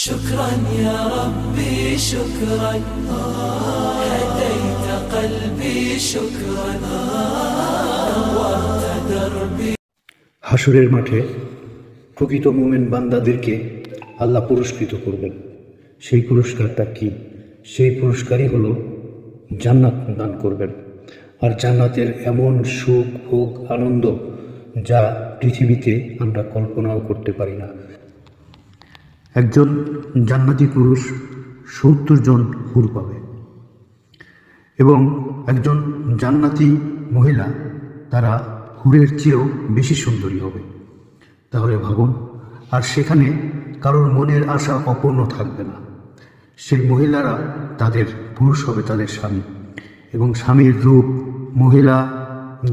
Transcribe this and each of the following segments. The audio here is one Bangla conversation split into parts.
شكرا يا ربي شكرا هديت قلبي شكرا نورت دربي হাসুরের মাঠে প্রকৃত মোমেন বান্দাদেরকে আল্লাহ পুরস্কৃত করবেন সেই পুরস্কারটা কি সেই পুরস্কারই হলো জান্নাত দান করবেন আর জান্নাতের এমন সুখ ভোগ আনন্দ যা পৃথিবীতে আমরা কল্পনাও করতে পারি না একজন জান্নাতি পুরুষ সত্তর জন হুর পাবে। এবং একজন জান্নাতি মহিলা, তারা হুরের চেয়েও বেশি সুন্দরী হবে। তাহলে ভাবুন, আর সেখানে কারোর মনের আশা অপূর্ণ থাকবে না। সেই মহিলারা তাদের পুরুষ হবে তাদের স্বামী, এবং স্বামীর রূপ, মহিলা,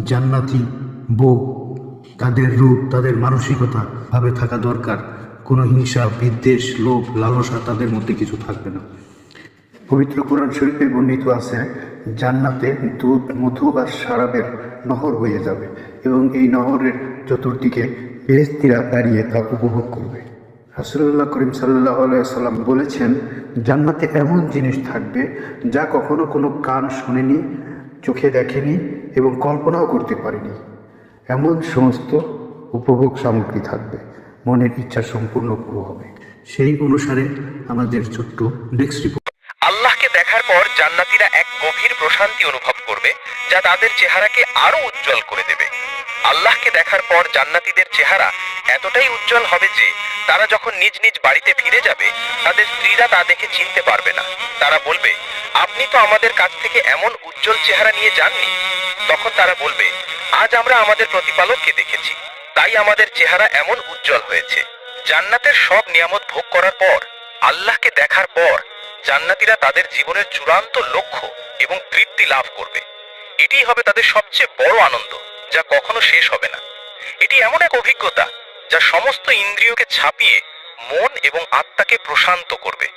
জান্নাতি, বউ, তাদের রূপ, তাদের মানসিকতা ভাবে থাকা দরকার। কোনো হিংসা, বিদ্বেষ, লোভ, লালসা তাদের মধ্যে কিছু থাকবে না। পবিত্র কোরআন শরীফে বর্ণিত আছে জান্নাতে দুধ, মধু আর সারাবের নহর হয়ে যাবে এবং এই নহরের চতুর্দিকে ফেরেস্তিরা দাঁড়িয়ে তা উপভোগ করবে। রাসুল্লাহ করিম সাল্লাহ সাল্লাম বলেছেন, জান্নাতে এমন জিনিস থাকবে যা কখনো কোনো কান শোনেনি, চোখে দেখেনি এবং কল্পনাও করতে পারেনি। এমন সমস্ত উপভোগ সামগ্রী থাকবে। মনের ইচ্ছা সম্পূর্ণ পুরো হবে। সেই অনুসারে আমাদের ছোট্ট নেক্সট রিপোর্ট আল্লাহকে দেখার পর জান্নাতীরা এক গভীর প্রশান্তি অনুভব করবে, যা তাদের চেহারাকে আরও উজ্জ্বল করে দেবে। আল্লাহকে দেখার পর জান্নাতীদের চেহারা এতটাই উজ্জ্বল হবে যে, তারা যখন নিজ নিজ বাড়িতে ফিরে যাবে, তাদের স্ত্রীরা তা দেখে চিনতে পারবে না। তারা বলবে, আপনি তো আমাদের কাছ থেকে এমন উজ্জ্বল চেহারা নিয়ে যাননি। তখন তারা বলবে, আজ আমরা আমাদের প্রতিপালককে দেখেছি। তাই আমাদের চেহারা এমন উজ্জ্বল হয়েছে। জান্নাতের সব নিয়ামত ভোগ করার পর, আল্লাহকে দেখার পর, জান্নাতীরা তাদের জীবনের চূড়ান্ত লক্ষ্য এবং তৃপ্তি লাভ করবে। এটি হবে তাদের সবচেয়ে বড় আনন্দ, যা কখনো শেষ হবে না। এটি এমন এক অভিজ্ঞতা, যা সমস্ত ইন্দ্রিয়কে ছাপিয়ে মন এবং আত্মাকে প্রশান্ত করবে।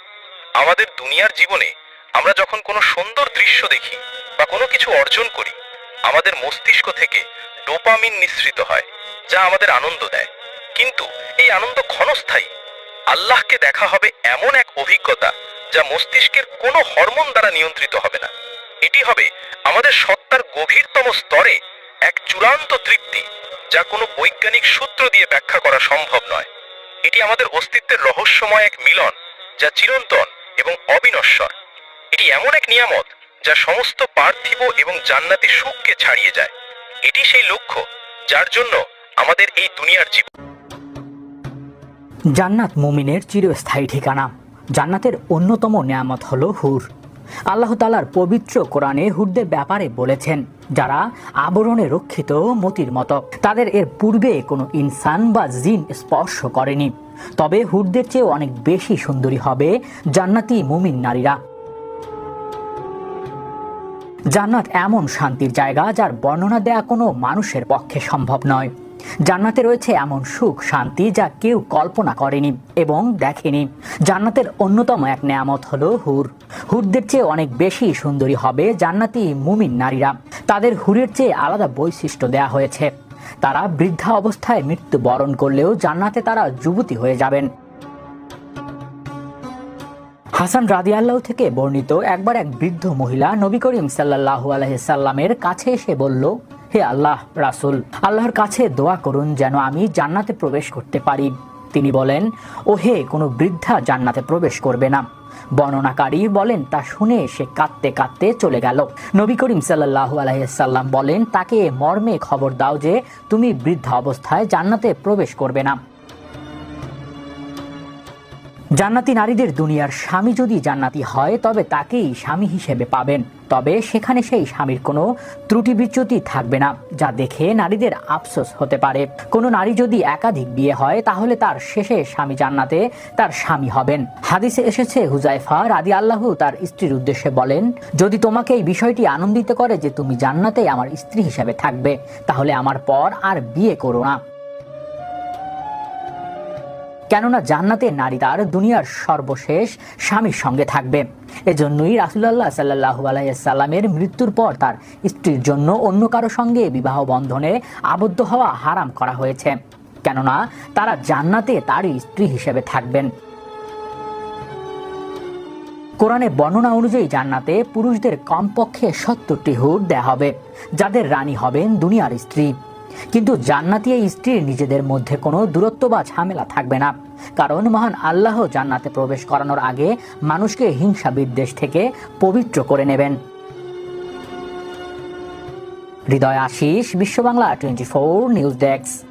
আমাদের দুনিয়ার জীবনে আমরা যখন কোনো সুন্দর দৃশ্য দেখি বা কোনো কিছু অর্জন করি, আমাদের মস্তিষ্ক থেকে ডোপামিন নিঃসৃত হয়। যা আমাদের আনন্দ দেয়। কিন্তু এই আনন্দ ক্ষণস্থায়ী। আল্লাহকে দেখা হবে এমন এক অভিজ্ঞতা যা মস্তিষ্কের কোনো হরমোন দ্বারা নিয়ন্ত্রিত হবে না। এটি হবে আমাদের সত্তার গভীরতম স্তরে এক চূড়ান্ত তৃপ্তি যা কোনো বৈজ্ঞানিক সূত্র দিয়ে ব্যাখ্যা করা সম্ভব নয়। এটি আমাদের অস্তিত্বের রহস্যময় এক মিলন যা চিরন্তন এবং অবিনশ্বর। এটি এমন এক নিয়ামত যা সমস্ত পার্থিব এবং জান্নাতি সুখকে ছাড়িয়ে যায়। এটি সেই লক্ষ্য যার জন্য আমাদের এই দুনিয়ার জীবন জান্নাত মুমিনের চিরস্থায়ী ঠিকানা। জান্নাতের অন্যতম নিয়ামত হলো হুর। আল্লাহ তালার পবিত্র কোরআনে হুরদের ব্যাপারে বলেছেন, যারা আবরণে রক্ষিত মতির মতো, তাদের এর পূর্বে কোনো ইনসান বা জিন স্পর্শ করেনি। তবে হুরদের চেয়েও অনেক বেশি সুন্দরী হবে জান্নাতি মুমিন নারীরা। জান্নাত এমন শান্তির জায়গা যার বর্ণনা দেয়া কোনো মানুষের পক্ষে সম্ভব নয়। জান্নাতে রয়েছে এমন সুখ, শান্তি যা কেউ কল্পনা করেনি এবং দেখেনি। জান্নাতের অন্যতম এক নেয়ামত হলো হুর। হুরদের চেয়ে অনেক বেশি সুন্দরী হবে জান্নাতি মুমিন নারীরা। তাদের হুরের চেয়ে আলাদা বৈশিষ্ট্য দেয়া হয়েছে। তারা বৃদ্ধা অবস্থায় মৃত্যু বরণ করলেও জান্নাতে তারা যুবতী হয়ে যাবেন। হাসান রাদিয়াল্লাহ থেকে বর্ণিত একবার এক বৃদ্ধ মহিলা নবী করিম সাল্লাহ আলহিসাল্লামের কাছে এসে বলল হে আল্লাহ, রাসুল, আল্লাহর কাছে দোয়া করুন যেন আমি জান্নাতে প্রবেশ করতে পারি। তিনি বলেন ও হে কোনো বৃদ্ধা জান্নাতে প্রবেশ করবে না। বর্ণনাকারী বলেন, তা শুনে সে কাঁদতে কাঁদতে চলে গেল। নবী করিম সাল্লাহ আলহিসাল্লাম বলেন, তাকে মর্মে খবর দাও যে তুমি বৃদ্ধা অবস্থায় জান্নাতে প্রবেশ করবে না। জান্নাতি নারীদের দুনিয়ার স্বামী যদি জান্নাতি হয়, তবে তাকেই স্বামী হিসেবে পাবেন। তবে সেখানে সেই স্বামীর কোনো ত্রুটি বিচ্যুতি থাকবে না, যা দেখে নারীদের আফসোস হতে পারে। কোনো নারী যদি একাধিক বিয়ে হয়, তাহলে তার শেষে স্বামী জান্নাতে তার স্বামী হবেন। হাদিসে এসেছে হুজাইফা রাদি আল্লাহ তার স্ত্রীর উদ্দেশ্যে বলেন, যদি তোমাকে এই বিষয়টি আনন্দিত করে যে তুমি জান্নাতেই আমার স্ত্রী হিসেবে থাকবে, তাহলে আমার পর আর বিয়ে করো না। কেননা জান্নাতে নারী তার দুনিয়ার সর্বশেষ স্বামীর সঙ্গে থাকবে। এজন্যই রাসুলাল্লাহ সাল্লাহু আলাইসাল্লামের মৃত্যুর পর তার স্ত্রীর জন্য অন্য কারও সঙ্গে বিবাহ বন্ধনে আবদ্ধ হওয়া হারাম করা হয়েছে। কেননা তারা জান্নাতে তারই স্ত্রী হিসেবে থাকবেন। কোরআনে বর্ণনা অনুযায়ী জান্নাতে পুরুষদের কমপক্ষে সত্তরটি হুর দেয়া হবে, যাদের রানী হবেন দুনিয়ার স্ত্রী। কিন্তু জান্নাতি এই স্ত্রীর নিজেদের মধ্যে কোনো দূরত্ব বা ঝামেলা থাকবে না। কারণ মহান আল্লাহ জান্নাতে প্রবেশ করানোর আগে মানুষকে হিংসা বিদ্বেষ থেকে পবিত্র করে নেবেন। Hriday Ashis Bishwa Bangla twenty four news desk.